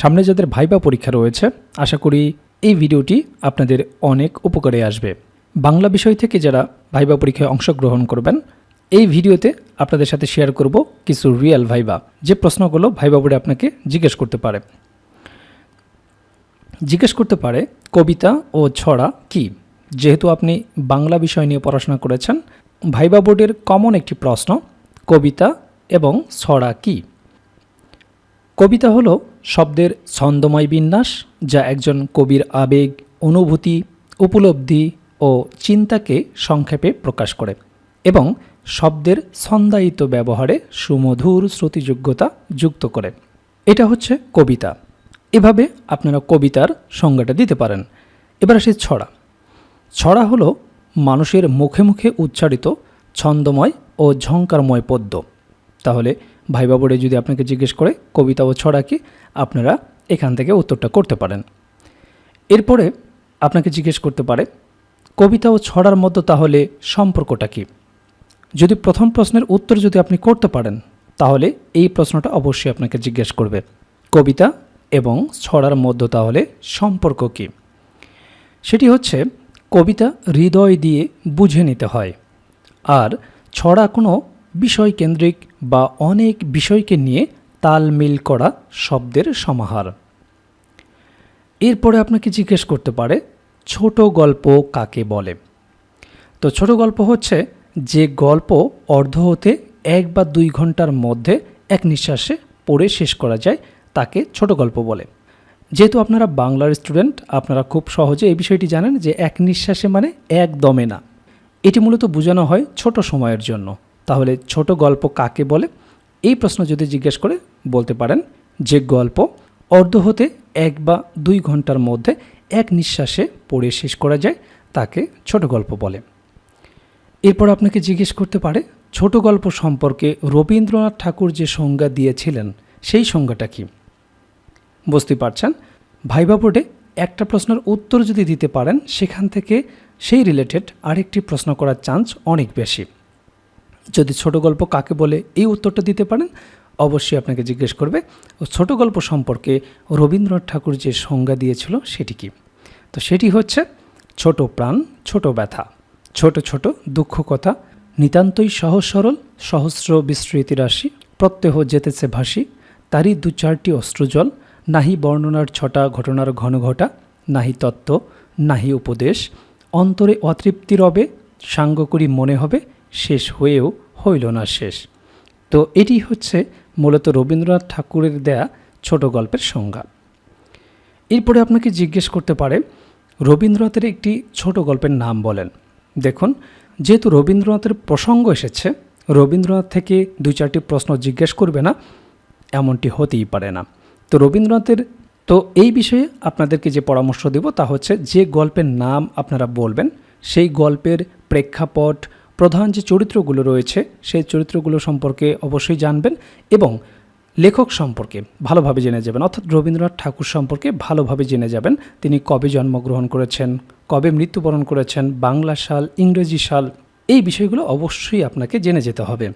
সামনে যাদের ভাইবা পরীক্ষা রয়েছে, আশা করি এই ভিডিওটি আপনাদের অনেক উপকারে আসবে। বাংলা বিষয় থেকে যারা ভাইবা পরীক্ষায় অংশগ্রহণ করবেন, এই ভিডিওতে আপনাদের সাথে শেয়ার করব কিছু রিয়েল ভাইবা। যে প্রশ্নগুলো ভাইবা বোর্ডে আপনাকে জিজ্ঞেস করতে পারে। জিজ্ঞেস করতে পারে, কবিতা ও ছড়া কি? যেহেতু আপনি বাংলা বিষয় নিয়ে পড়াশোনা করেছেন, ভাইবা বোর্ডের কমন একটি প্রশ্ন, কবিতা এবং ছড়া কি? কবিতা হলো শব্দের ছন্দময় বিন্যাস, যা একজন কবির আবেগ, অনুভূতি, উপলব্ধি ও চিন্তাকে সংক্ষেপে প্রকাশ করে এবং শব্দের ছন্দায়িত ব্যবহারে সুমধুর শ্রুতিযোগ্যতা যুক্ত করে। এটা হচ্ছে কবিতা। এভাবে আপনারা কবিতার সংজ্ঞাটা দিতে পারেন। এবার আসি ছড়া। ছড়া হলো মানুষের মুখে মুখে উচ্চারিত ছন্দময় ও ঝঙ্কারময় পদ্য। তাহলে ভাইবা বোর্ডে যদি আপনাকে জিজ্ঞেস করে, কবিতা ও ছড়া কি, আপনারা এখান থেকে উত্তরটা করতে পারেন। এরপরে আপনাকে জিজ্ঞেস করতে পারে, কবিতা ও ছড়ার মধ্যে তাহলে সম্পর্কটা কি? যদি প্রথম প্রশ্নের উত্তর যদি আপনি করতে পারেন, তাহলে এই প্রশ্নটা অবশ্যই আপনাকে জিজ্ঞেস করবে, কবিতা এবং ছড়ার মধ্যে তাহলে সম্পর্ক কী? সেটি হচ্ছে, কবিতা হৃদয় দিয়ে বুঝে নিতে হয়, আর ছড়া কোনো বিষয় কেন্দ্রিক বা অনেক বিষয়কে নিয়ে তালমিল করা শব্দের সমাহার। এরপরে আপনাকে জিজ্ঞেস করতে পারে, ছোট গল্প কাকে বলে? তো ছোট গল্প হচ্ছে যে গল্প অর্ধ হতে এক বা দুই ঘণ্টার মধ্যে এক নিঃশ্বাসে পড়ে শেষ করা যায়, তাকে ছোট গল্প বলে। যেহেতু আপনারা বাংলার স্টুডেন্ট, আপনারা খুব সহজে এই বিষয়টি জানেন যে এক নিঃশ্বাসে মানে এক দমে না। এটি মূলত বোঝানো হয় ছোট সময়ের জন্য। তাহলে ছোট গল্প কাকে বলে? এই প্রশ্ন যদি জিজ্ঞেস করে বলতে পারেন, যে গল্প অর্ধ হতে এক বা দুই ঘণ্টার মধ্যে এক নিঃশ্বাসে পড়ে শেষ করা যায়, তাকে ছোট গল্প বলে। এরপর আপনাকে জিজ্ঞেস করতে পারে, ছোট গল্প সম্পর্কে রবীন্দ্রনাথ ঠাকুর যে সংজ্ঞা দিয়েছিলেন, সেই সংজ্ঞাটা কী? বুঝতে পারছেন? ভাইবা বোর্ডে একটা প্রশ্নের উত্তর যদি দিতে পারেন, সেখান থেকে সেই রিলেটেড আরেকটি প্রশ্ন করার চান্স অনেক বেশি। যদি ছোট গল্প কাকে বলে এই উত্তরটা দিতে পারেন, অবশ্যই আপনাকে জিজ্ঞেস করবে। ও ছোট গল্প সম্পর্কে রবীন্দ্রনাথ ঠাকুর যে সংজ্ঞা দিয়েছিল সেটি কি? তো সেটি হচ্ছে, ছোট প্রাণ, ছোট ব্যথা, ছোট ছোট দুঃখ কথা, নিতান্তই সহজ সরল, সহস্র বিস্তৃতি রাশি, প্রত্যহ যেতেছে ভাসি, তারই দু চারটি অস্ত্রজল, নাহি বর্ণনার ছটা ঘটনার ঘন ঘটা, নাহি তত্ত্ব, নাহি উপদেশ, অন্তরে অতৃপ্তি রবে সাঙ্গ করি মনে হবে শেষ হয়েও হইল না শেষ। তো এটি হচ্ছে মূলত রবীন্দ্রনাথ ঠাকুরের দেয়া ছোট গল্পের সংজ্ঞা। এরপরে আপনাকে জিজ্ঞেস করতে পারে, রবীন্দ্রনাথের একটি ছোট গল্পের নাম বলেন। দেখুন, যেহেতু রবীন্দ্রনাথের প্রসঙ্গ এসেছে, রবীন্দ্রনাথ থেকে দুই চারটি প্রশ্ন জিজ্ঞেস করবে না, এমনটি হতেই পারে না। তো রবীন্দ্রনাথের, তো এই বিষয়ে আপনাদেরকে যে পরামর্শ দেব তা হচ্ছে, যে গল্পের নাম আপনারা বলবেন, সেই গল্পের প্রেক্ষাপট প্রধান যে চরিত্রগুলো রয়েছে, সেই চরিত্রগুলো সম্পর্কে অবশ্যই জানবেন এবং লেখক সম্পর্কে ভালোভাবে জেনে যাবেন। অর্থাৎ রবীন্দ্রনাথ ঠাকুর সম্পর্কে ভালোভাবে জেনে যাবেন তিনি কবে জন্মগ্রহণ করেছেন, কবে মৃত্যুবরণ করেছেন, বাংলা সাল, ইংরেজি সাল, এই বিষয়গুলো অবশ্যই আপনাকে জেনে যেতে হবে।